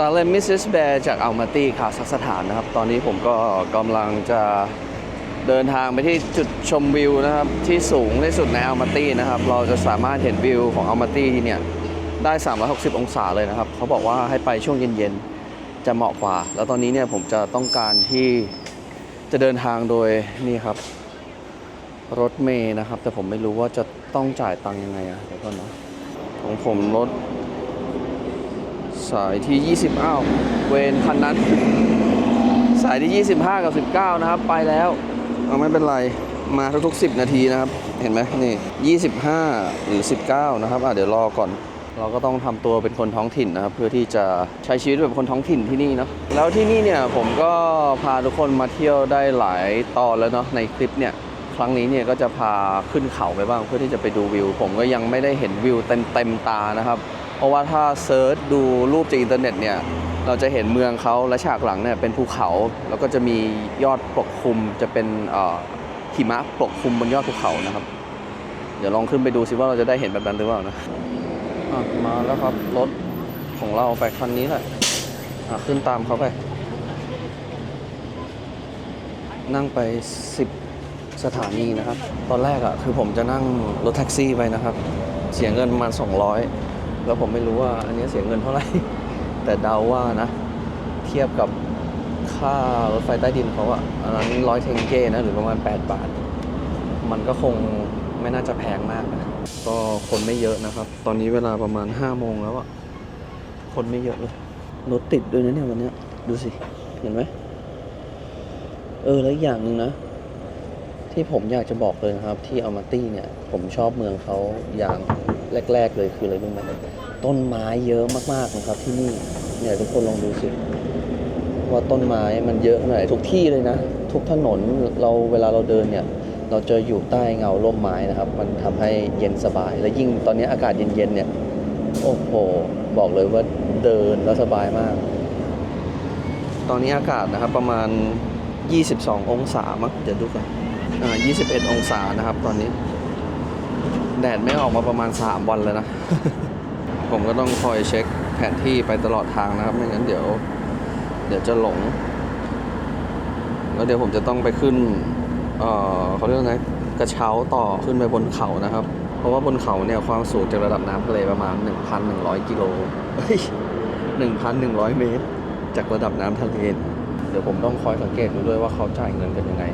ซาเลมมิสซิสแบร์จากอัลมาตีคาซัคสถานนะครับ ตอนนี้ผมก็กำลังจะเดินทางไปที่จุดชมวิวนะครับ ที่สูงที่สุดในอัลมาตีนะครับ เราจะสามารถเห็นวิวของอัลมาตีที่เนี่ยได้ 360 องศาเลยนะครับ เขาบอกว่าให้ไปช่วงเย็นๆ จะเหมาะกว่า แล้วตอนนี้เนี่ยผมจะต้องการที่จะเดินทางโดยนี่ครับ รถเมย์นะครับ แต่ผมไม่รู้ว่าจะต้องจ่ายตังค์ยังไงอะเดี๋ยวก่อนนะของผมรถ สายที่ 20อ้าวเวนคันนั้น สายที่ 25 กับ 19 นะครับ ไปแล้วเอาไม่เป็นไรมาทุกๆ 10 นาทีนะครับ เห็นไหมนี่25 หรือ 19 นะครับอะเดี๋ยวรอก่อน เราก็ต้องทำตัวเป็นคนท้องถิ่นนะครับ เพื่อที่จะใช้ชีวิตแบบคนท้องถิ่นที่นี่เนาะแล้วที่นี่เนี่ยผมก็พาทุกคนมาเที่ยวได้หลายตอนแล้วเนาะในคลิปเนี่ยครั้งนี้เนี่ยก็จะพาขึ้นเขาไปบ้างเพื่อที่จะไปดูวิว ผมก็ยังไม่ได้เห็นวิวเต็มเต็มตานะครับ เพราะว่าถ้าเซิร์ชดูรูปจากอินเทอร์เน็ตเนี่ยเราจะเห็นเมืองเขาและฉากหลังเนี่ยเป็นภูเขา แล้วก็จะมียอดปกคลุมจะเป็นเอ่อหิมะปกคลุมบนยอดภูเขานะครับ เดี๋ยวลองขึ้นไปดูซิว่าเราจะได้เห็นแบบนั้นหรือเปล่านะะมาแล้วครับรถของเราไปคันนี้แหละะขึ้นตามเขาไป นั่งไป 10 สถานีนะครับ ตอนแรกอะ่ะคือผมจะนั่งรถแท็กซี่ไปนะครับ เสียเงินประมาณ 200 แล้วผมไม่รู้ว่าอันนี้เสียเงินเท่าไหร่ แต่เดาว่านะ เทียบกับค่ารถไฟใต้ดินเขาอะอันนั้นร้อยเทงเก้นะหรือประมาณ 8 บาท มันก็คงไม่น่าจะแพงมากนะก็คนไม่เยอะนะครับ ตอนนี้เวลาประมาณ5โมงแล้วอะคนไม่เยอะเลยรถติดด้วยนะเนี่ยวันนี้ดูสิ เห็นไหมเออแล้วอีกอย่างหนึ่งนะ ที่ผมอยากจะบอกเลยนะครับ ที่อัลมาตี้เนี่ย ผมชอบเมืองเขาอย่าง แรก ๆ เลยคืออะไรรู้ไหมต้นไม้เยอะมากๆนะครับที่นี่เนี่ยทุกคนลองดูสิว่าต้นไม้มันเยอะขนาดทุกที่เลยนะ ทุกถนนเราเวลาเราเดินเนี่ย เราจะอยู่ใต้เงาร่มไม้นะครับ มันทำให้เย็นสบาย และยิ่งตอนนี้อากาศเย็นๆเนี่ยโอ้โหบอกเลยว่าเดินแล้วสบายมาก ตอนนี้อากาศนะครับประมาณ 22 องศามั้งเดี๋ยวดูกันอ่า21 องศานะครับตอนนี้ แดดไม่ออกมาประมาณ 3 วันแล้วนะ ผมก็ต้องคอยเช็คแผนที่ไปตลอดทางนะครับ ไม่งั้นเดี๋ยว เดี๋ยวจะหลง แล้วเดี๋ยวผมจะต้องไปขึ้น เอ่อเขาเรียกว่าไงกระเช้าต่อขึ้นไปบนเขานะครับ เพราะว่าบนเขาเนี่ยความสูงจากระดับน้ำทะเลประมาณ 1,100 กิโลเฮ้ย1,100 เมตร จากระดับน้ำทะเล เดี๋ยวผมต้องคอยสังเกตดูด้วยว่าเขาจ่ายเงินกันยังไง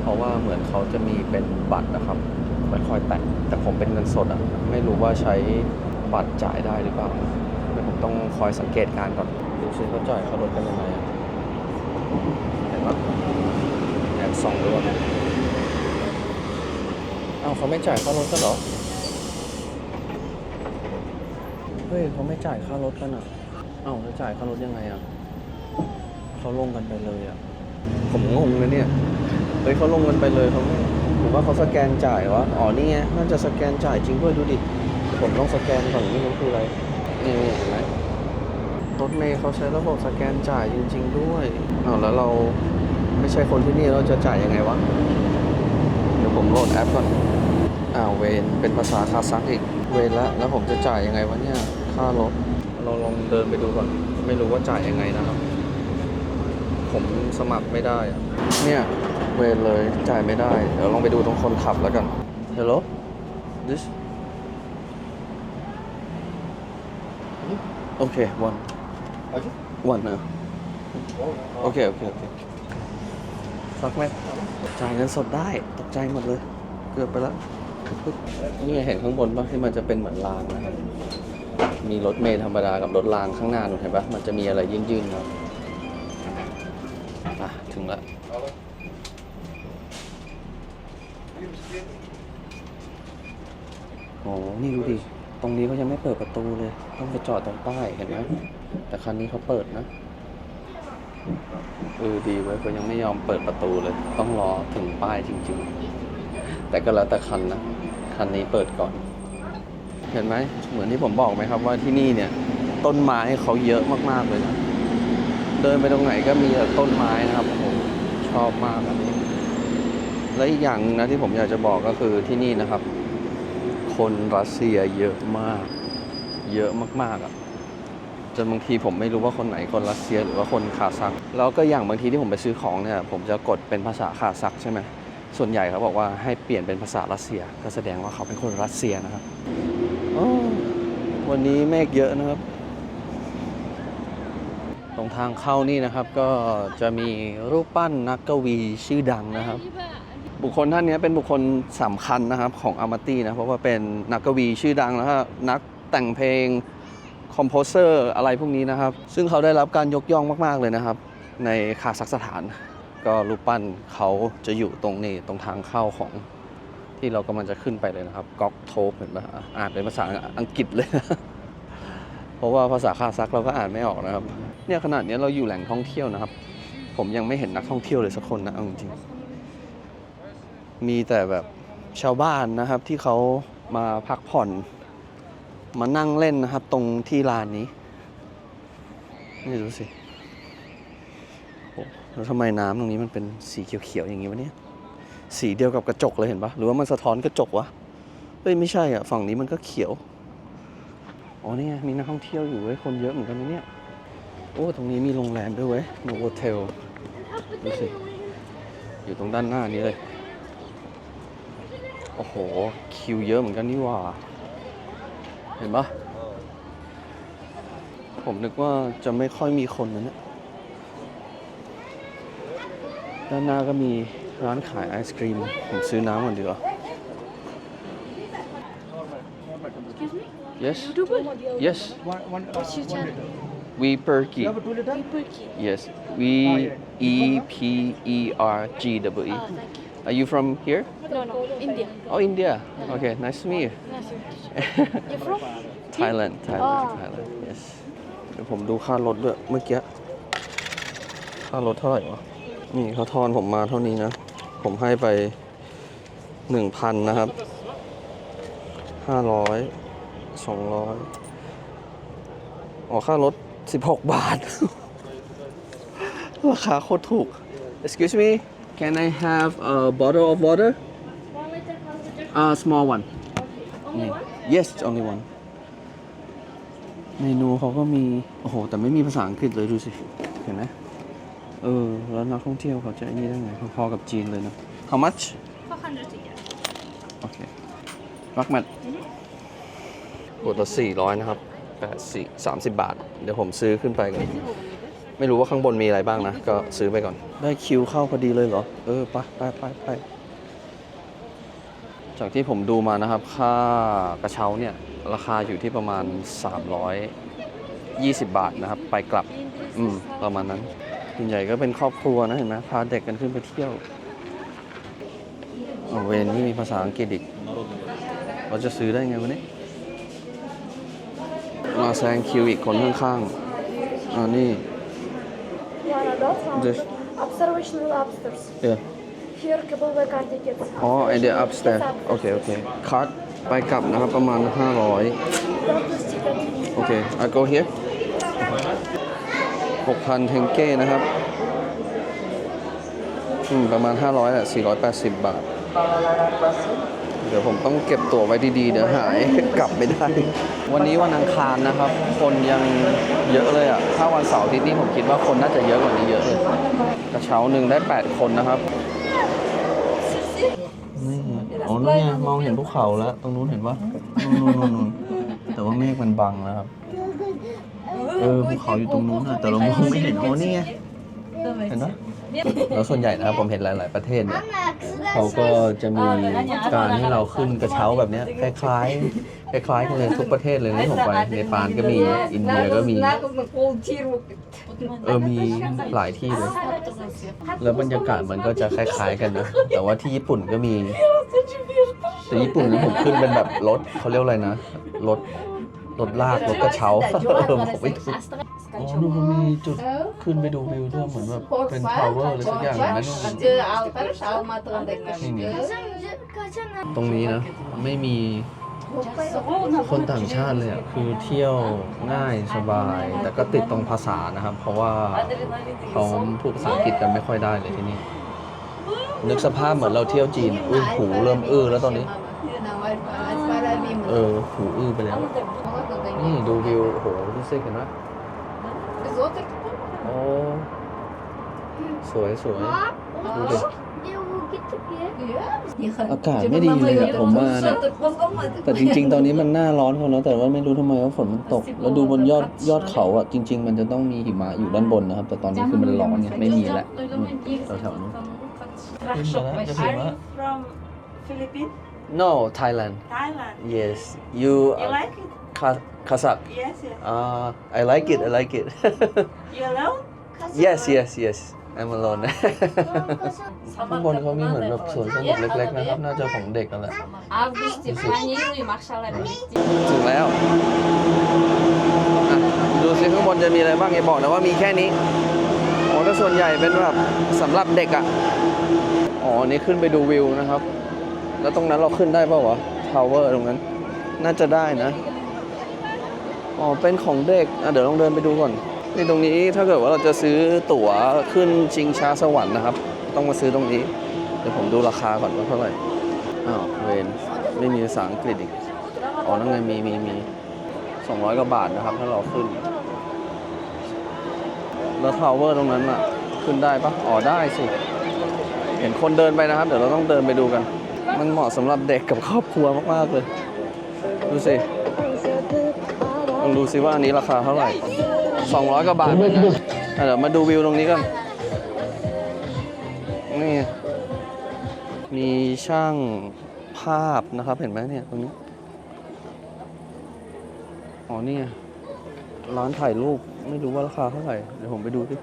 เพราะว่าเหมือนเขาจะมีเป็นบัตรนะครับ ไว้คอยแตะแต่ผมเป็นเงินสดอะไม่รู้ว่าใช้บัตรจ่ายได้หรือเปล่าเดี๋ยวผมต้องคอยสังเกตการณ์ก่อนดูซิเขาจ่ายค่ารถกันยังไงอะเห็นปะแอบส่องดูก่อนอ้าวเขาไม่จ่ายค่ารถกันเหรอเฮ้ยเขาไม่จ่ายค่ารถกันอะอ้าวแล้วจ่ายค่ารถยังไงอะเขาลงกันไปเลยอะผมงงเลยเนี่ยเฮ้ยเขาลงกันไปเลยเขาไม่ ผมว่าเขาสแกนจ่ายวะอ๋อนี่ไงน่าจะสแกนจ่ายจริงด้วยดูดิผมต้องสแกนก่อนไม่รู้คืออะไรนี่เห็นไหมรถเมย์เขาใช้ระบบสแกนจ่ายจริง ๆ ด้วยอ้าวแล้วเราไม่ใช่คนที่นี่เราจะจ่ายยังไงวะเดี๋ยวผมโหลดแอปก่อนอ้าวเวนเป็นภาษาคาซักอีกเวนละแล้วผมจะจ่ายยังไงวะเนี่ยค่ารถเราลองเดินไปดูก่อนไม่รู้ว่าจ่ายยังไงนะครับ ผมสมัครไม่ได้อะเนี่ย เวรเลยจ่ายไม่ได้ เดี๋ยวลองไปดูตรงคนขับแล้วกัน Hello this Okay one one นะโอเค โอเค โอเคฟักไหมจ่ายเงินสดได้ ตกใจหมดเลย เกือบไปแล้วปึ๊บนี่เห็นข้างบนปะที่มันจะเป็นเหมือนรางนะครับ มีรถเมล์ธรรมดากับรถรางข้างหน้าหนูเห็นปะมันจะมีอะไรยื่นๆครับอะ ถึงแล้ว โอ้นี่ดูดิ ตรงนี้เขายังไม่เปิดประตูเลย ต้องไปจอดตรงป้ายเห็นไหมแต่คันนี้เขาเปิดนะเออดีไว้ยเขายังไม่ยอมเปิดประตูเลย ต้องรอถึงป้ายจริง ๆ แต่ก็แล้วแต่คันนะ คันนี้เปิดก่อน เห็นไหม เหมือนที่ผมบอกไหมครับว่าที่นี่เนี่ย ต้นไม้เขาเยอะมากๆเลยนะเดินไปตรงไหนก็มีแต่ต้นไม้นะครับผมชอบมากอันนี้และอีกอย่างนะที่ผมอยากจะบอกก็คือที่นี่นะครับ คนรัสเซียเยอะมาก เยอะมากๆอะ่ะจนบางทีผมไม่รู้ว่าคนไหนคนรัสเซียหรือว่าคนคาซักแล้วก็อย่างบางทีที่ผมไปซื้อของเนี่ยผมจะกดเป็นภาษาคาซักใช่ไหมส่วนใหญ่เขาบอกว่าให้เปลี่ยนเป็นภาษารัสเซีย ก็แสดงว่าเขาเป็นคนรัสเซียนะครับวันนี้เมฆเยอะนะครับ ตรงทางเข้านี่นะครับก็จะมีรูปปั้นนักกวีชื่อดังนะครับ บุคคลท่านนี้เป็นบุคคลสำคัญนะครับของอามาตี้นะเพราะว่าเป็นนักกวีชื่อดังแล้วก็นักแต่งเพลงคอมโพเซอร์อะไรพวกนี้นะครับ ซึ่งเขาได้รับการยกย่องมาก ๆ เลยนะครับ ในคาซัคสถาน ก็รูปปั้นเขาจะอยู่ตรงนี้ตรงทางเข้าของที่เรากำลังจะขึ้นไปเลยนะครับก๊อกโทปเห็นไหมอะอ่านเป็นภาษาอังกฤษเลยนะเพราะว่าภาษาคาซักเราก็อ่านไม่ออกนะครับ เนี่ยขนาดนี้เราอยู่แหล่งท่องเที่ยวนะครับ ผมยังไม่เห็นนักท่องเที่ยวเลยสักคนนะเอาจริง มีแต่แบบชาวบ้านนะครับที่เขามาพักผ่อน มานั่งเล่นนะครับ ตรงที่ลานนี้ นี่ดูสิโอ้แล้วทำไมน้ำตรงนี้มันเป็นสีเขียวๆอย่างนี้วะเนี่ยสีเดียวกับกระจกเลยเห็นปะหรือว่ามันสะท้อนกระจกวะเฮ้ยไม่ใช่อะฝั่งนี้มันก็เขียวอ๋อนี่ไงมีนักท่องเที่ยวอยู่เว้ยคนเยอะเหมือนกันนะเนี่ยโอ้ตรงนี้มีโรงแรมด้วยเว้ยโนโวเทลดูสิอยู่ตรงด้านหน้านี้เลย โอ้โห คิวเยอะเหมือนกันนี่หว่า เห็นปะผมนึกว่าจะไม่ค่อยมีคนนะเนี่ยด้านหน้าก็มีร้านขายไอศครีม ผมซื้อน้ำก่อนดีกว่า yes yes What's your channel? we perky Perky. yes we e p e r g w e Ah, thank you. Are you from here No, no, India. oh India okay nice to meet you Nice to meet you. You're from? Thailand Thailand Ah. Thailand yes เดี๋ยวผมดูค่ารถด้วยเมื่อกี้ ค่ารถเท่าไหร่วะ นี่เขาทอนผมมาเท่านี้นะ ผมให้ไปหนึ่งพันนะครับ ห้าร้อยสองร้อยอ๋อค่ารถสิบหกบาท ราคาโคตรถูก Excuse me can I have a bottle of water One liter, one liter. uh small one Only one? yes only one เมนูเขาก็มี โอ้โห แต่ไม่มีภาษาอังกฤษเลยดูสิ เห็นไหมเออ แล้วนักท่องเที่ยวเขาจะไอ้นี่ได้ไงพอๆกับจีนเลยนะ how much 400 yeah. โอเครักมัดขวดละสี่ร้อยนะครับแปดสี่สามสิบบาท เดี๋ยวผมซื้อขึ้นไปก่อน ไม่รู้ว่าข้างบนมีอะไรบ้างนะ ก็ซื้อไปก่อน ได้คิวเข้าพอดีเลยเหรอ เออไปไปไปไปจากที่ผมดูมานะครับ ค่ากระเช้าเนี่ย ราคาอยู่ที่ประมาณ 320 บาทนะครับ ไปกลับ อืม ประมาณนั้นส่วนใหญ่ก็เป็นครอบครัวนะ เห็นไหมพาเด็กกันขึ้นไปเที่ยวโอเวนนี่มีภาษาอังกฤษอีก เราจะซื้อได้ไงวันนี้ มาแซงคิวอีกคนข้างๆอ่านี่ One adult, one This- observational upstairs. เออ Here, cableway car tickets. อ๋อ and the upstairs โอเคโอเคคัดไปกลับนะครับประมาณ 500 Doctor's ticket. โอเค I go here 6,000เทงเก้นะครับอืมประมาณ 500แหละ480 บาท เดี๋ยวผมต้องเก็บตั๋วไว้ดีๆ เดี๋ยวหายกลับไม่ได้ วันนี้วันอังคารนะครับ คนยังเยอะเลยอะ ถ้าวันเสาร์ทิตย์นี้ผมคิดว่าคนน่าจะเยอะกว่านี้เยอะเลยกระเช้าหนึ่งได้ 8 คนนะครับนี่อ๋อนี่ไงมองเห็นภูเขาแล้ว ตรงนู้นเห็นปะนู่นนู่นนู่นแต่ว่าเมฆมันบังนะครับ เออภูเขาอยู่ตรงนู้นอะแต่เรามองไม่เห็นอ๋อนี่ไงเห็นปะ แล้วส่วนใหญ่นะครับผมเห็นหลาย ๆ ประเทศเนี่ยเขาก็จะมีการให้เราขึ้นกระเช้าแบบเนี้ยคล้าย ๆ คล้าย ๆ กันเลยทุกประเทศเลยที่ผมไปเนปาลก็มีอินเดียก็มี เออมีหลายที่เลยแล้วบรรยากาศมันก็จะคล้าย ๆ กันนะ แต่ว่าที่ญี่ปุ่นก็มีแต่ญี่ปุ่นนี่ผมขึ้นเป็นแบบรถเขาเรียกอะไรนะรถ รถลากรถกระเช้าเออผมไม่ถูกอ๋อดูมันมีจุดขึ้นไปดูวิวด้วยเหมือนแบบเป็นทาวเวอร์อะไรสักอย่างอย่างนั้นนี่นี่ตรงนี้นะ ไม่มีคนต่างชาติเลยอะคือเที่ยวง่ายสบาย แต่ก็ติดตรงภาษานะครับ เพราะว่าเขาพูดภาษาอังกฤษกันไม่ค่อยได้เลยที่นี่ นึกสภาพเหมือนเราเที่ยวจีนอุ้ยหูเริ่มอื้อแล้วตอนนี้ เออหูอื้อไปแล้ว อืมดูวิวโอ้โหดูสิกเห็นไหม Зоти. โอ้สวยสวย Люди. Девушки อะอากาศไม่ดีเลยอะผมมาเนี่ย แต่จริง ๆ ตอนนี้มันหน้าร้อนคนแล้วแต่ว่าไม่รู้ทำไมว่าฝนมันตก แล้วดูบนยอดยอดเขาอะจริง ๆ มันจะต้องมีหิมะอยู่ด้านบนนะครับ แต่ตอนนี้คือมันร้อนเนี่ยไม่มีแล้วอืมแถวๆนู้น Are you from Philippines? No Thailand Thailand yes you You like it Ka- Kazakh Yes, yes. uh, I like it I like it You alone? Yes yes yes I'm alone ข้างบนเขามีเหมือนแบบสวนสนุกเล็ก ๆ นะครับ น่าจะของเด็กกันแหละ августе планирую маршала провести. ถึงแล้วอ่ะดูซิข้างบนจะมีอะไรบ้างอย่าบอกนะว่ามีแค่นี้อ๋อแต่ส่วนใหญ่เป็นแบบสำหรับเด็กอ่ะ อ๋อ นี่ขึ้นไปดูวิวนะครับ แล้วตรงนั้นเราขึ้นได้เปล่าวะ ทาวเวอร์ตรงนั้น น่าจะได้นะ อ๋อ เป็นของเด็กอะเดี๋ยวลองเดินไปดูก่อน นี่ตรงนี้ถ้าเกิดว่าเราจะซื้อตั๋วขึ้นชิงช้าสวรรค์นะครับ ต้องมาซื้อตรงนี้ เดี๋ยวผมดูราคาก่อนว่าเท่าไหร่ อ้าว เวนไม่มีภาษาอังกฤษอีก อ๋อ นั่นไง มี มี มีสองร้อยกว่าบาทนะครับ ถ้าเราขึ้น แล้วทาวเวอร์ตรงนั้นอะขึ้นได้ปะอ๋อ ได้สิ เห็นคนเดินไปนะครับ เดี๋ยวเราต้องเดินไปดูกัน มันเหมาะสำหรับเด็กกับครอบครัวมากๆเลย ดูสิ ลองดูสิว่าอันนี้ราคาเท่าไหร่ 200กว่าบาทเหมือนกันอะเดี๋ยวมาดูวิวตรงนี้กัน นี่ไงมีช่างภาพนะครับ เห็นไหมเนี่ยตรงนี้ อ๋อนี่ไงร้านถ่ายรูป ไม่รู้ว่าราคาเท่าไหร่ เดี๋ยวผมไปดูดิ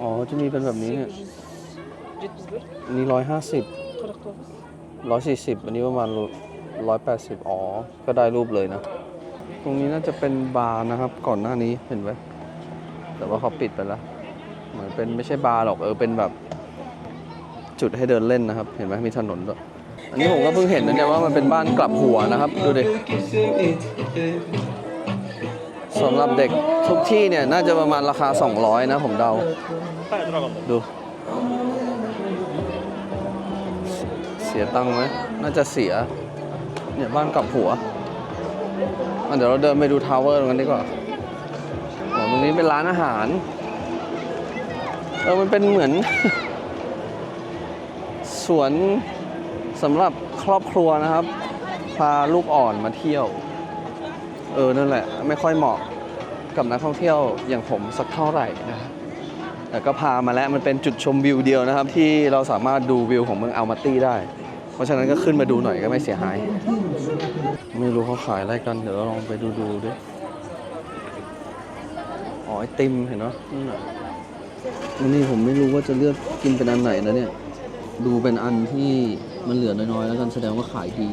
อ๋อ จะมีเป็นแบบนี้เนี่ยอันนี้ร้อยห้าสิบร้อยสี่สิบอันนี้ประมาณ ร้อยแปดสิบอ๋อ ก็ได้รูปเลยนะ ตรงนี้น่าจะเป็นบาร์นะครับ ก่อนหน้านี้เห็นไหมแต่ว่าเขาปิดไปแล้ว เหมือนเป็นไม่ใช่บาร์หรอกเออเป็นแบบจุดให้เดินเล่นนะครับ เห็นไหมมีถนนด้วยอันนี้ผมก็เพิ่งเห็นนะเนี่ยว่ามันเป็นบ้านกลับหัวนะครับ ดูดิสำหรับเด็กทุกที่เนี่ยน่าจะประมาณราคา 200 นะผมเดา ดู เสียตังค์ไหม น่าจะเสีย เนี่ยบ้านกลับหัวเดี๋ยวเราเดินไปดูทาวเวอร์ตรงนั้นดีกว่าอ๋อตรงนี้เป็นร้านอาหาร เออ มันเป็นเหมือน สวนสำหรับครอบครัวนะครับ พาลูกอ่อนมาเที่ยว เออ นั่นแหละ ไม่ค่อยเหมาะกับนักท่องเที่ยวอย่างผมสักเท่าไหร่นะแต่ก็พามาแล้วมันเป็นจุดชมวิวเดียวนะครับ ที่เราสามารถดูวิวของเมืองอัลมาตี้ได้ เพราะฉะนั้นก็ขึ้นมาดูหน่อยก็ไม่เสียหาย ไม่รู้เขาขายอะไรกัน เดี๋ยวเราลองไปดูดูด้วยอ๋อไอติมเห็นเนาะนี่นน่ะอันนี้ผมไม่รู้ว่าจะเลือกกินเป็นอันไหนนะเนี่ย ดูเป็นอันที่มันเหลือน้อยๆ แล้วกันแสดงว่าขายดี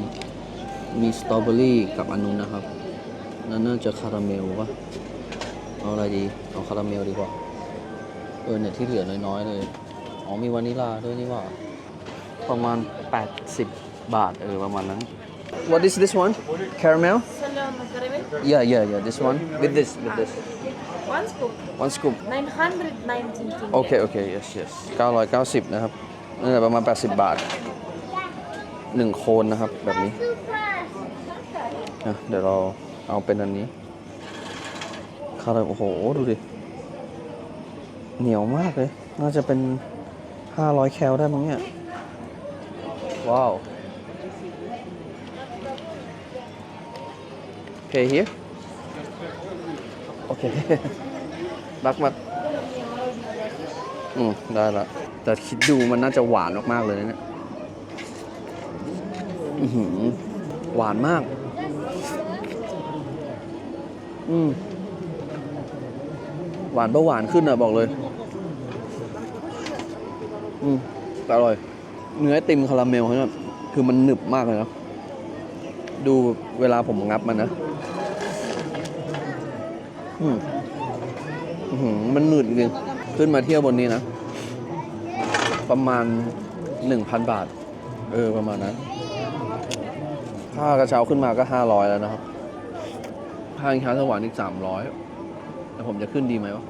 มีสตรอเบอรี่กับอันนู้นนะครับ นั่นน่าจะคาราเมลปะเอาอะไรดี เอาคาราเมลดีกว่า เออเนี่ยที่เหลือน้อยๆ เลย อ๋อมีวานิลลาด้วยนี่ว่า ประมาณ 80 บาทเออประมาณนั้น what is this one? Caramel? Yeah, yeah, yeah. This one with this, with this. One scoop. One scoop. 919. Okay, okay. Yes, yes. 990 นะครับนั่นแะประมาณ 80 บาทหนึ่งโคนนะครับ แบบนี้เดี๋ยวเราเอาเป็นอันนี้คาราโอ้โห ดูดิ เหนียวมากเลย น่าจะเป็น 500 แคลได้มั้งเนี่ย ว้าว Pay here โอเคบักมาอืมได้ละ แต่คิดดูมันน่าจะหวานมากๆเลยนะเนี่ยอือหือหวานมาก อืมหวานเบาหวานขึ้นอะบอกเลย อืมอร่อย เนื้อไอติมคาราเมลเขาเนี่ยคือมันหนึบมากเลยนะ ดูเวลาผมงับมันนะ อืมมันหนืดจริงขึ้นมาเที่ยวบนนี้นะ ประมาณ1,000บาท เออ ประมาณนั้น ค่ากระเช้าขึ้นมาก็500แล้วนะครับ ค่าอิงค้าสวรรค์อีก300แต่ผมจะขึ้นดีไหมวะ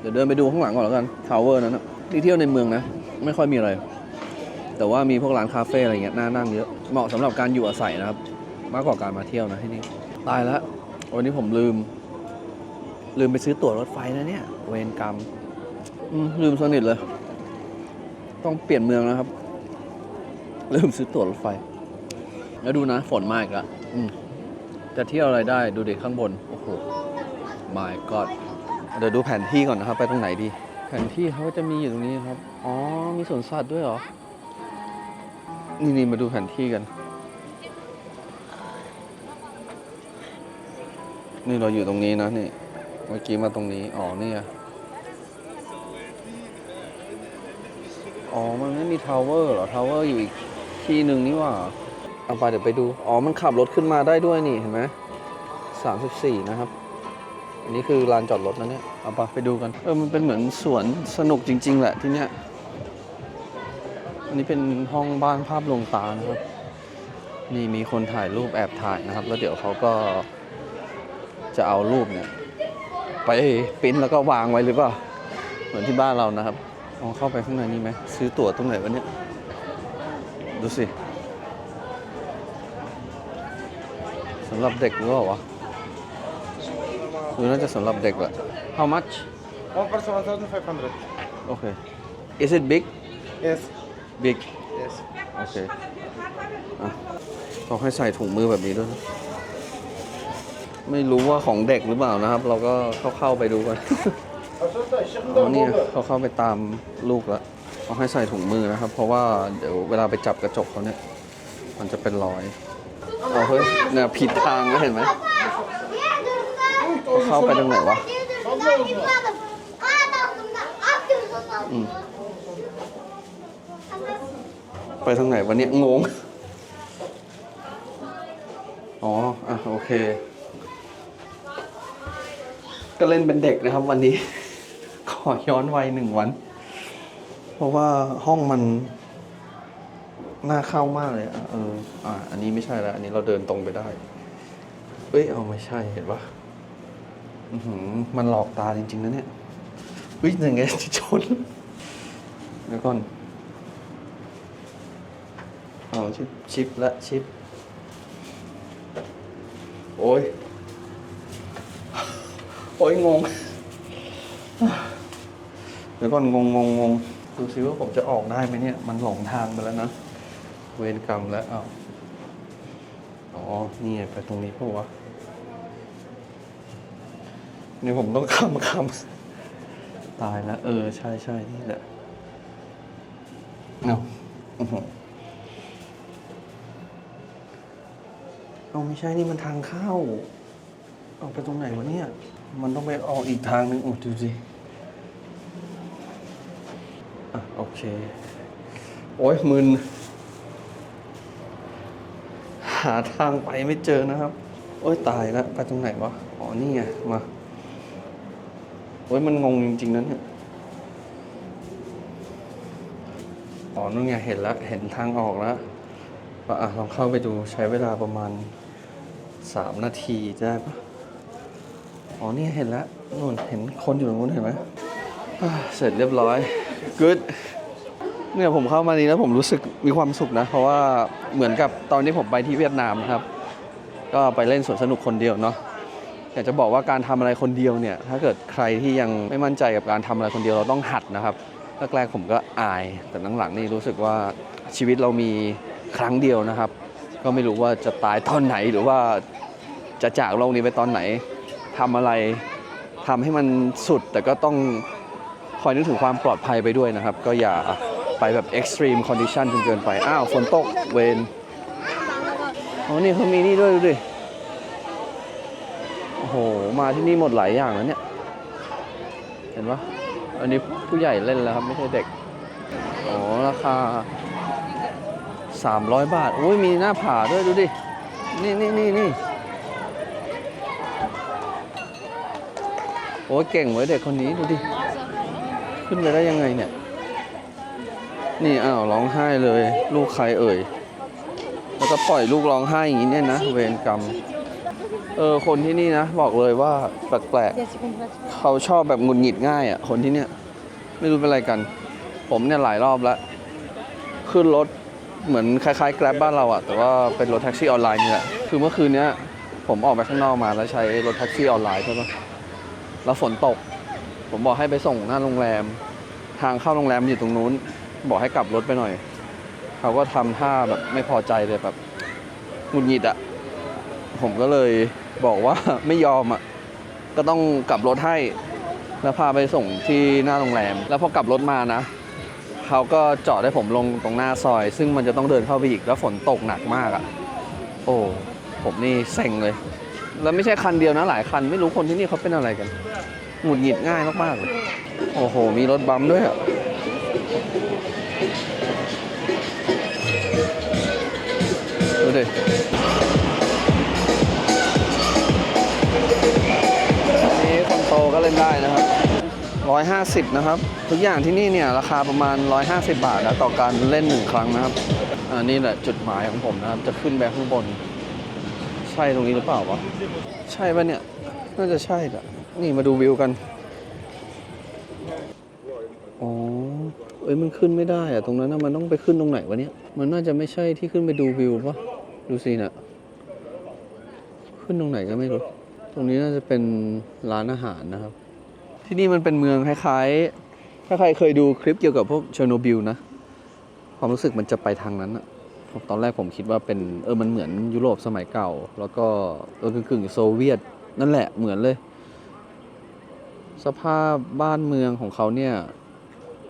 เดี๋ยวเดินไปดูข้างหลังก่อนแล้วกันทาวเวอร์นั้นนะที่เที่ยวในเมืองนะ ไม่ค่อยมีอะไร แต่ว่ามีพวกร้านคาเฟ่อะไรเงี้ยน่านั่งเยอะ เหมาะสำหรับการอยู่อาศัยนะครับ มากกว่าการมาเที่ยวนะที่นี่ ตายแล้ววันนี้ผมลืม ลืมไปซื้อตั๋วรถไฟนะเนี่ย เวรกรรมอืมลืมสนิทเลย ต้องเปลี่ยนเมืองนะครับ ลืมซื้อตั๋วรถไฟ แล้วดูนะฝนมาอีกแล้วอืมจะเที่ยวอะไรได้ดูเด็กข้างบน โอ้โห my god เดี๋ยวดูแผนที่ก่อนนะครับ ไปตรงไหนดี แผนที่เขาจะมีอยู่ตรงนี้ครับ อ๋อ มีสวนสัตว์ด้วยเหรอ นี่นี่มาดูแผนที่กัน นี่เราอยู่ตรงนี้นะนี่ เมื่อกี้มาตรงนี้ อ๋อนี่ยอ๋อ มันไม่มีทาวเวอร์เหรอ ทาวเวอร์อยู่อีกที่หนึ่งนี่ว่า เอาไปเดี๋ยวไปดู อ๋อ มันขับรถขึ้นมาได้ด้วยนี่ เห็นไหมสามสิบสี่นะครับ อันนี้คือลานจอดรถนะเนี่ย เอาไปไปดูกัน เออ มันเป็นเหมือนสวนสนุกจริง ๆ แหละที่เนี้ย อันนี้เป็นห้องบ้านภาพลวงตานะครับ นี่มีคนถ่ายรูปแอบถ่ายนะครับ แล้วเดี๋ยวเขาก็ จะเอารูปเนี่ยไปปริ้นแล้วก็วางไว้หรือเปล่าเหมือนที่บ้านเรานะครับลองเข้าไปข้างในนี้ไหมซื้อตั๋วตรงไหนวะเนี่ยดูสิสำหรับเด็กหรือเปล่าวะหรือน่าจะสำหรับเด็กแหละ How much One person 1,500. โอเค Is it big Yes. big Yes. โอเคอะเขาให้ใส่ถุงมือแบบนี้ด้วยนะ ไม่รู้ว่าของเด็กหรือเปล่านะครับ เราก็เข้าๆไปดูกันอ๋อเนี่ยเขาเข้าไปตามลูกแล้วเขาให้ใส่ถุงมือนะครับ เพราะว่าเดี๋ยวเวลาไปจับกระจกเขาเนี่ย มันจะเป็นรอยเอาเฮ้ยเนี่ยผิดทางแล้วเห็นไหมเขาเข้าไปตรงไหนวะอืมไปทางไหนวันนี้งง อ๋อ อะ โอเค ก็เล่นเป็นเด็กนะครับ วันนี้ ขอย้อนวัยหนึ่งวัน เพราะว่าห้องมันน่าเข้ามากเลยอะเอออะอันนี้ไม่ใช่แล้ว อันนี้เราเดินตรงไปได้ เอ้ยเอาไม่ใช่เห็นปะมันหลอกตาจริง ๆนะเนี่ยเฮ้ยยังไงจะชนเดี๋ยวก่อน เอาชิปชิปและชิป โอ้ย โอ้ยงง เดี๋ยวก่อนงงงงงงดูซิว่าผมจะออกได้ไหมเนี่ย มันหลงทางไปแล้วนะ เวรกรรมแล้วเอาอ๋อ นี่ไปตรงนี้ปะวะนี่ผมต้องข้ามคำตายแล้ว เออ ใช่ใช่นี่แหละเอาเออเอาไม่ใช่นี่มันทางเข้า ออกไปตรงไหนวะเนี่ย มันต้องไปออกอีกทางหนึ่งโอ้ดูสิอะโอเค โอ้ยมึน หาทางไปไม่เจอนะครับ โอ้ยตายแล้ว ไปตรงไหนวะ อ๋อ นี่ไง มา โอ้ยมันงงจริงๆนะเนี่ยอ๋อนู่นไงเห็นแล้ว เห็นทางออกแล้วอะลองเข้าไปดูใช้เวลาประมาณสามนาทีได้ปะ อ๋อนี่เห็นแล้วนู่นเห็นคนอยู่ตรงนู้นเห็นไหมเสร็จเรียบร้อย good เนี่ยผมเข้ามานี้แล้วผมรู้สึกมีความสุขนะ เพราะว่าเหมือนกับตอนที่ผมไปที่เวียดนามครับ ก็ไปเล่นสวนสนุกคนเดียวเนาะอยากจะบอกว่าการทำอะไรคนเดียวเนี่ย ถ้าเกิดใครที่ยังไม่มั่นใจกับการทำอะไรคนเดียวเราต้องหัดนะครับแรกๆผมก็อาย แต่หลังๆนี่รู้สึกว่าชีวิตเรามีครั้งเดียวนะครับ ก็ไม่รู้ว่าจะตายตอนไหนหรือว่าจะจากโลกนี้ไปตอนไหน ทำอะไรทำให้มันสุดแต่ก็ต้องคอยนึกถึงความปลอดภัยไปด้วยนะครับ ก็อย่าไปแบบ extreme condition จนเกินไป อ้าว ฝนตกเวนอ๋อนี่เขามีนี่ด้วยดูดิ โอ้โห มาที่นี่หมดหลายอย่างแล้วเนี่ย เห็นปะอันนี้ผู้ใหญ่เล่นแล้วครับ ไม่ใช่เด็ก อ๋อ ราคา 300 บาท โอ้ยมีหน้าผาด้วยดูดิ นี่นี่นี่นี่ โอ้ยเก่งเว้ยเด็กคนนี้ดูดิ ขึ้นไปได้ยังไงเนี่ย นี่อ้าวร้องไห้เลย ลูกใครเอ่ย แล้วก็ปล่อยลูกร้องไห้อย่างนี้เนี่ยนะ เวรกรรม เออคนที่นี่นะ บอกเลยว่าแปลกๆเขาชอบแบบหงุดหงิดง่ายอะ คนที่เนี่ย ไม่รู้เป็นอะไรกัน ผมเนี่ยหลายรอบแล้ว ขึ้นรถเหมือนคล้ายๆแกร็บบ้านเราอะแต่ว่าเป็นรถแท็กซี่ออนไลน์นี่แหละคือเมื่อคืนเนี้ยผมออกไปข้างนอกมาแล้วใช้รถแท็กซี่ออนไลน์ใช่ปะ แล้วฝนตก ผมบอกให้ไปส่งหน้าโรงแรม ทางเข้าโรงแรมอยู่ตรงนู้น บอกให้กลับรถไปหน่อย เขาก็ทำท่าแบบไม่พอใจเลยแบบหงุดหงิดอะผมก็เลยบอกว่าไม่ยอมอะก็ต้องกลับรถให้ แล้วพาไปส่งที่หน้าโรงแรม แล้วพอกลับรถมานะเขาก็จอดให้ผมลงตรงหน้าซอย ซึ่งมันจะต้องเดินเข้าไปอีกแล้วฝนตกหนักมากอะโอ้ผมนี่เซ็งเลย แล้วไม่ใช่คันเดียวนะหลายคันไม่รู้คนที่นี่เขาเป็นอะไรกัน หงุดหงิดง่ายมากๆเลยโอ้โห มีรถบัมด้วยอะดูดินี่คนโตก็เล่นได้นะครับ 150 นะครับ ทุกอย่างที่นี่เนี่ย ราคาประมาณ 150 บาทนะต่อการเล่นหนึ่งครั้งนะครับอันนี้แหละจุดหมายของผมนะครับ จะขึ้นไปข้างบน ใช่ตรงนี้หรือเปล่าวะ ใช่ปะเนี่ย น่าจะใช่แหละ นี่มาดูวิวกัน อ๋อ เอ้ยมันขึ้นไม่ได้อะตรงนั้นนะมันต้องไปขึ้นตรงไหนวะเนี่ย มันน่าจะไม่ใช่ที่ขึ้นไปดูวิวปะดูสินะขึ้นตรงไหนก็ไม่รู้ ตรงนี้น่าจะเป็นร้านอาหารนะครับ ที่นี่มันเป็นเมืองคล้ายๆ ถ้าใครเคยดูคลิปเกี่ยวกับพวกเชอร์โนบิลนะ ความรู้สึกมันจะไปทางนั้นอะตอนแรกผมคิดว่าเป็นเออมันเหมือนยุโรปสมัยเก่า แล้วก็เออกึ่งๆโซเวียตนั่นแหละเหมือนเลย สภาพบ้านเมืองของเขาเนี่ย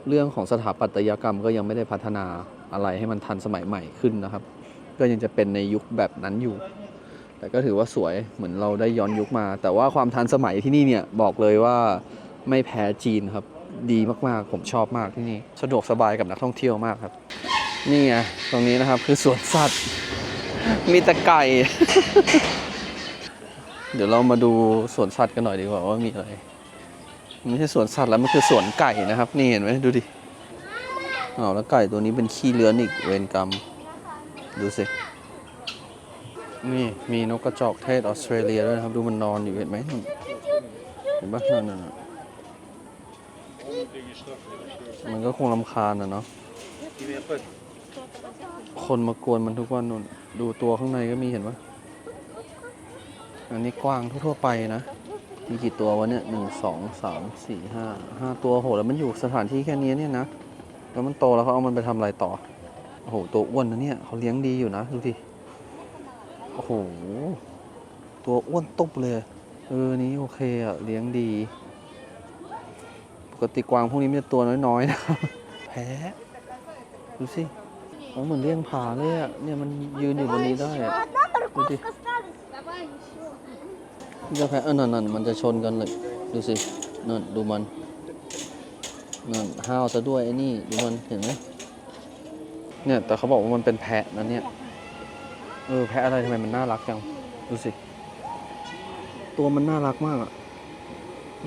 เรื่องของสถาปัตยกรรมก็ยังไม่ได้พัฒนาอะไรให้มันทันสมัยใหม่ขึ้นนะครับ ก็ยังจะเป็นในยุคแบบนั้นอยู่ แต่ก็ถือว่าสวยเหมือนเราได้ย้อนยุคมา แต่ว่าความทันสมัยที่นี่เนี่ยบอกเลยว่าไม่แพ้จีนครับ ดีมากๆ ผมชอบมากที่นี่สะดวกสบายกับนักท่องเที่ยวมากครับ นี่ไงตรงนี้นะครับคือสวนสัตว์ มีแต่ไก่ เดี๋ยวเรามาดูสวนสัตว์กันหน่อยดีกว่าว่ามีอะไร มันไม่ใช่สวนสัตว์แล้วมันคือสวนไก่นะครับ นี่เห็นไหมดูดิอ้าแล้วไก่ตัวนี้เป็นขี้เลื้อนอีกเวรกรรม ดูสิ นี่มีนกกระจอกเทศออสเตรเลียด้วยนะครับ ดูมันนอนอยู่เห็นไหมเห็นปะนั่นน่ะมันก็คงลำคาญนะเนาะคนมากวนมันทุกวันนู่นดูตัวข้างในก็มีเห็นปะอันนี้กว้างทั่วๆไปนะ มีกี่ตัววะเนี่ยหนึ่งสองสามสี่ห้าห้าตัวโหแล้วมันอยู่สถานที่แค่นี้เนี่ยนะ แล้วมันโตแล้วเขาเอามันไปทำอะไรต่อ โอ้โห ตัวอ้วนนะเนี่ยเขาเลี้ยงดีอยู่นะ ดูดิ โอ้โห ตัวอ้วนตุบเลย เออ นี้โอเคอะเลี้ยงดี ปกติกวางพวกนี้มันจะตัวน้อยๆนะแพ้ดูสิเขาเหมือนเลี้ยงผาเลยอะเนี่ยมันยืนอยู่บนนี้ได้อะดูดิ มันจะแพ้เออนั่นนั่นมันจะชนกันเลย ดูสินั่นดูมันนั่นห้าวซะด้วยไอ้นี่ดูมันเห็นไหมเนี่ยแต่เขาบอกว่ามันเป็นแพะนะเนี่ยเออแพะอะไรทำไมมันน่ารักจังดูสิ ตัวมันน่ารักมากอะ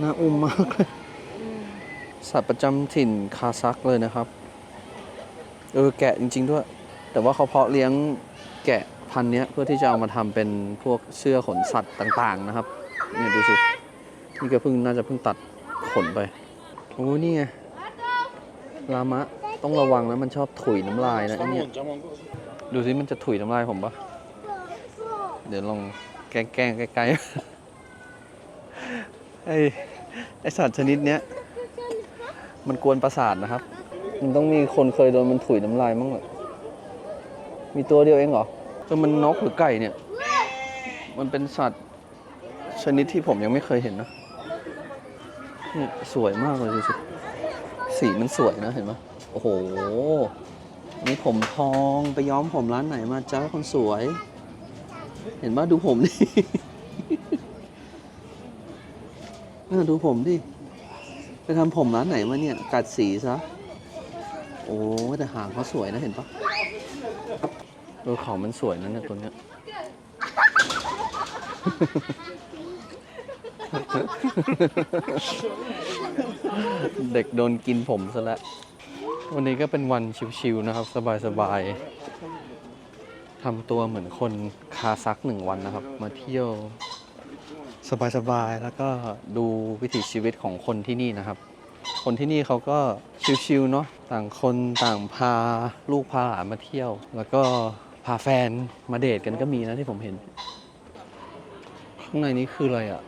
น่าอุ้มมากเลยสัตว์ประจำถิ่นคาซักเลยนะครับ เออแกะจริง ๆ ด้วย แต่ว่าเขาเพาะเลี้ยงแกะ พันธุ์นี้เพื่อที่จะเอามาทำเป็นพวกเสื้อขนสัตว์ต่าง ๆ นะครับเนี่ยดูสินี่ก็เพิ่งน่าจะเพิ่งตัดขนไปโอ้นี่ไงลามะต้องระวังนะมันชอบถุยน้ำลายนะเนี่ยดูสิมันจะถุยน้ำลายผมปะเดี๋ยวลองแกล้งแกล้งใกล้ๆไอไอสัตว์ชนิดเนี้ยมันกวนประสาทนะครับ มันต้องมีคนเคยโดนมันถุยน้ำลายมั้งเหรอมีตัวเดียวเองเหรอ ออมันนกหรือไก่เนี่ย มันเป็นสัตว์ชนิดที่ผมยังไม่เคยเห็นนะนี่สวยมากเลยดูสิสีมันสวยนะเห็นไหมโอ้โห นี่ผมทองไปย้อมผมร้านไหนมาจ้าคนสวย เห็นป่ะดูผมดิเออดูผมดิ ไปทำผมร้านไหนมาเนี่ย กัดสีซะ โอ้แต่หางเขาสวยนะเห็นปะ เออเขามันสวยนะเนี่ยตัวเนี้ย เด็กโดนกินผมซะแล้ว วันนี้ก็เป็นวันชิวๆนะครับ สบายๆทำตัวเหมือนคนคาซักหนึ่งวันนะครับ มาเที่ยวสบายๆแล้วก็ดูวิถีชีวิตของคนที่นี่นะครับ คนที่นี่เขาก็ชิวๆเนาะต่างคนต่างพาลูกพาหลานมาเที่ยว แล้วก็ พาแฟนมาเดทกันก็มีนะที่ผมเห็น ข้างในนี้คืออะไรอะ่ะ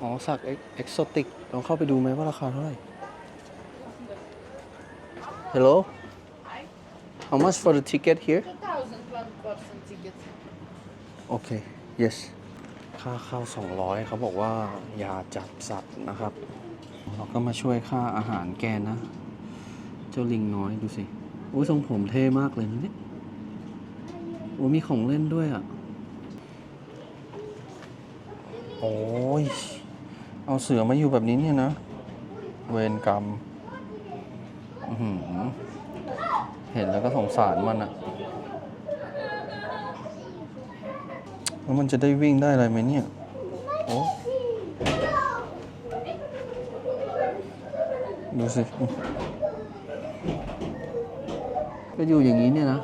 อ๋อสักเอ็กโซติกลองเข้าไปดูไหมว่าราคาเท่าไหร่ Hello How much for the ticket here โอเค yes ค่าเข้า200 เขาบอกว่า อย่าจับสัตว์นะครับ เราก็มาช่วยค่าอาหารแกนะ เจ้าลิงน้อยดูสิโอ้ยทรงผมเท่มากเลยนะเนี่ย โอ้มีของเล่นด้วยอะ โอ้ย เอาเสือมาอยู่แบบนี้เนี่ยนะ เวรกรรมเห็นแล้วก็สงสารมันอะ แล้วมันจะได้วิ่งได้อะไรไหมเนี่ย โอ้ดูสิ ก็อยู่อย่างนี้เนี่ยนะ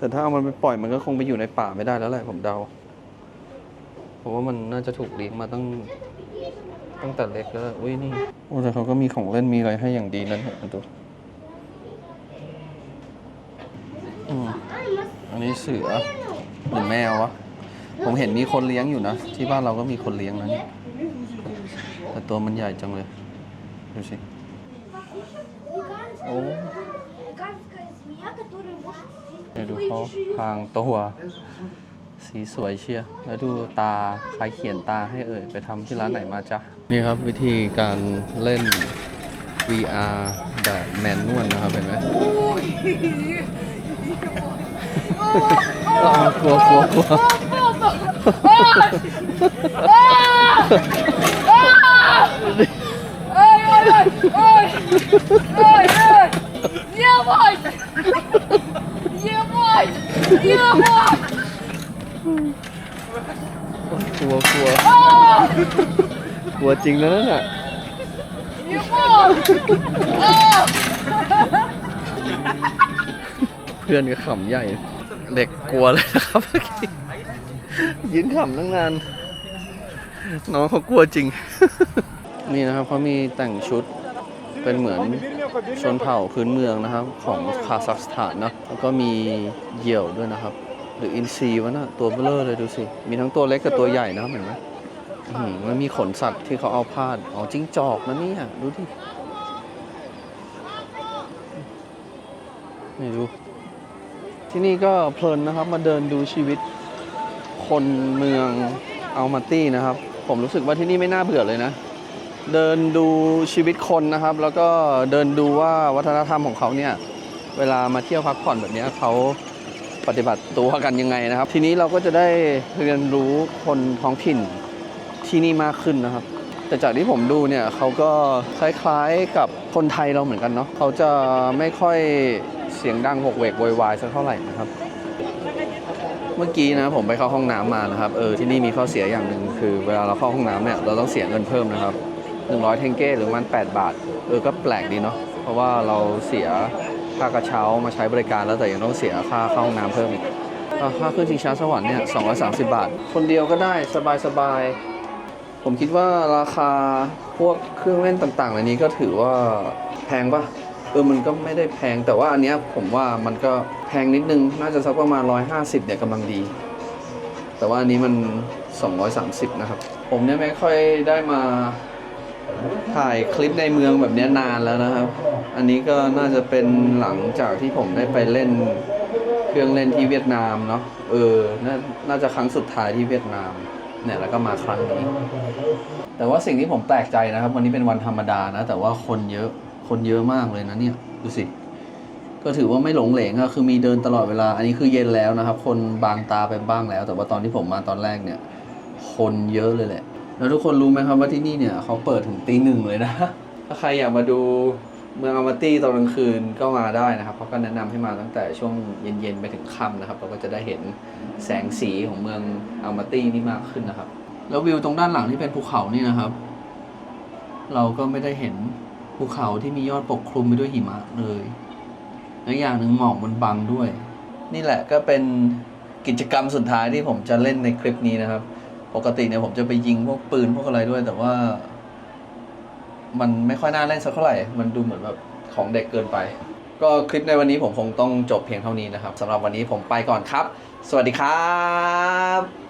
แต่ถ้าเอามันไปปล่อยมันก็คงไปอยู่ในป่าไม่ได้แล้วแหละผมเดา เพราะว่ามันน่าจะถูกเลี้ยงมาตั้งตั้งแต่เล็กแล้วอุ้ยนี่ โอ้แต่เขาก็มีของเล่นมีอะไรให้อย่างดีนั่นเห็นดูอืมอันนี้เสือหรือแมววะ ผมเห็นมีคนเลี้ยงอยู่นะ ที่บ้านเราก็มีคนเลี้ยงนะนี่แต่ตัวมันใหญ่จังเลย ดูสิ โอ้ เดี๋ยวดูเขาพรางตัวสีสวยเชียร์แล้วดูตาใครเขียนตาให้เอ่ยไปทำที่ร้านไหนมาจ๊ะ นี่ครับวิธีการเล่น VR แบบแมนนวลนะครับเห็นไหมอ่ากลัวกลัวกลัว กลัวกลัว กลัวจริงนะนั่นน่ะเพื่อนก็ขำใหญ่ เด็กกลัวเลยนะครับเมื่อกี้ยืนขำตั้งนาน น้องเขากลัวจริง นี่นะครับเขามีแต่งชุดเป็นเหมือน ชนเผ่าพื้นเมืองนะครับ ของคาซัคสถานเนะแล้วก็มีเหยี่ยวด้วยนะครับ หรืออินทรีวะนะตัวเบลอเลยดูสิ มีทั้งตัวเล็กกับตัวใหญ่นะครับเห็นไหมมันมีขนสัตว์ที่เขาเอาพาดอ๋อจิ้งจอกนะเนี่ยดูดินี่ดูที่นี่ก็เพลินนะครับมาเดินดูชีวิต คนเมืองอัลมาตี้นะครับ ผมรู้สึกว่าที่นี่ไม่น่าเบื่อเลยนะ เดินดูชีวิตคนนะครับ แล้วก็เดินดูว่าวัฒนธรรมของเขาเนี่ยเวลามาเที่ยวพักผ่อนแบบนี้เขาปฏิบัติตัวกันยังไงนะครับ ทีนี้เราก็จะได้เรียนรู้คนท้องถิ่นที่นี่มากขึ้นนะครับ แต่จากที่ผมดูเนี่ยเขาก็คล้ายๆกับคนไทยเราเหมือนกันเนาะเขาจะไม่ค่อยเสียงดังหกเวกโวยวายสักเท่าไหร่นะครับ เมื่อกี้นะผมไปเข้าห้องน้ำมานะครับเออที่นี่มีข้อเสียอย่างหนึ่งคือ เวลาเราเข้าห้องน้ำเนี่ยเราต้องเสียเงินเพิ่มนะครับ 100 เทงเก้หรือมัน 8 บาท เออ ก็แปลกดีเนาะ เพราะว่าเราเสียค่ากระเช้ามาใช้บริการแล้วแต่ยังต้องเสียค่าเข้าห้องน้ำเพิ่มอีกอะค่าขึ้นชิงช้าสวรรค์เนี่ย 230 บาท คนเดียวก็ได้สบายๆผมคิดว่าราคาพวกเครื่องเล่นต่างๆเหล่านี้ก็ถือว่าแพงปะเออ มันก็ไม่ได้แพง แต่ว่าอันเนี้ยผมว่ามันก็แพงนิดนึง น่าจะสักประมาณ 150เนี่ยกำลังดี แต่ว่าอันนี้มัน 230 นะครับ ผมเนี่ยไม่ค่อยได้มา ถ่ายคลิปในเมืองแบบนี้นานแล้วนะครับ อันนี้ก็น่าจะเป็นหลังจากที่ผมได้ไปเล่นเครื่องเล่นที่เวียดนามเนาะ เออน,น่าจะครั้งสุดท้ายที่เวียดนาม เนี่ยแล้วก็มาครั้งนี้ แต่ว่าสิ่งที่ผมแปลกใจนะครับ วันนี้เป็นวันธรรมดานะ แต่ว่าคนเยอะ คนเยอะมากเลยนะเนี่ย ดูสิ ก็ถือว่าไม่หลงเหลงอะคือมีเดินตลอดเวลา อันนี้คือเย็นแล้วนะครับ คนบางตาไปบ้างแล้ว แต่ว่าตอนที่ผมมาตอนแรกเนี่ย คนเยอะเลยแหละ แล้วทุกคนรู้ไหมครับว่าที่นี่เนี่ยเขาเปิดถึงตีหนึ่งเลยนะ ถ้าใครอยากมาดูเมืองอามาตี้ตอนกลางคืนก็มาได้นะครับเขาก็แนะนำให้มาตั้งแต่ช่วงเย็นๆไปถึงค่ำนะครับ เราก็จะได้เห็นแสงสีของเมืองอามาตี้นี่มากขึ้นนะครับ แล้ววิวตรงด้านหลังที่เป็นภูเขานี่นะครับ เราก็ไม่ได้เห็นภูเขาที่มียอดปกคลุมไปด้วยหิมะเลยและอย่างหนึ่งหมอกมันบังด้วย นี่แหละก็เป็นกิจกรรมสุดท้ายที่ผมจะเล่นในคลิปนี้นะครับ ปกติเนี่ยผมจะไปยิงพวกปืนพวกอะไรด้วย แต่ว่า มันไม่ค่อยน่าเล่นสักเท่าไหร่ มันดูเหมือนแบบของเด็กเกินไป ก็คลิปในวันนี้ผมคงต้องจบเพียงเท่านี้นะครับสำหรับวันนี้ผมไปก่อนครับ สวัสดีครับ